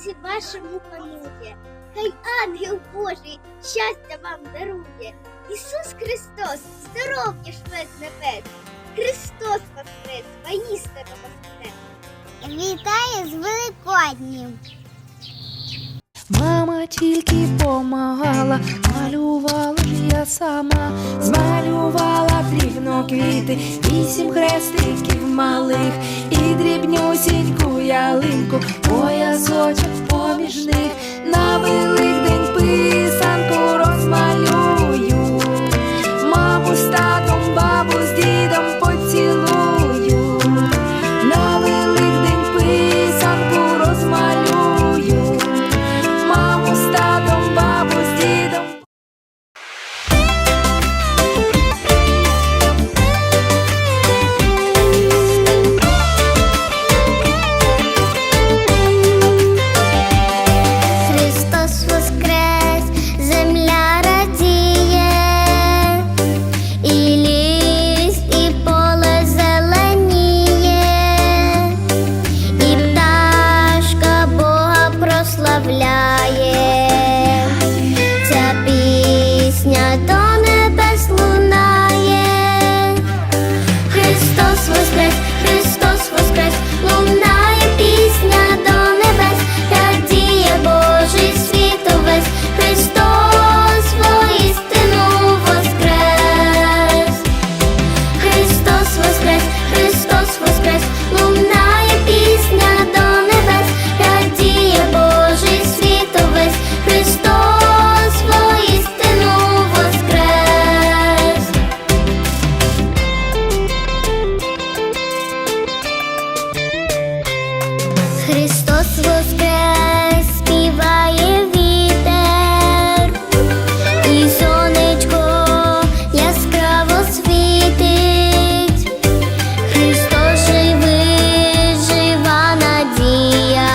серці вашому панує. Хай ангел Божий щастя вам дарує. Ісус Христос, здоров'я шле з небес. Христос воскрес, воістину воскрес. Вітаю з Великоднім! Мама тільки помагала, малювала ж я сама, змалювала квіти, вісім хрестиків малих і дрібнюсіньку ялинку, поясочок поміж них. На прославляє, Христос воскрес, співає вітер, і сонечко яскраво світить, Христос живий, жива надія.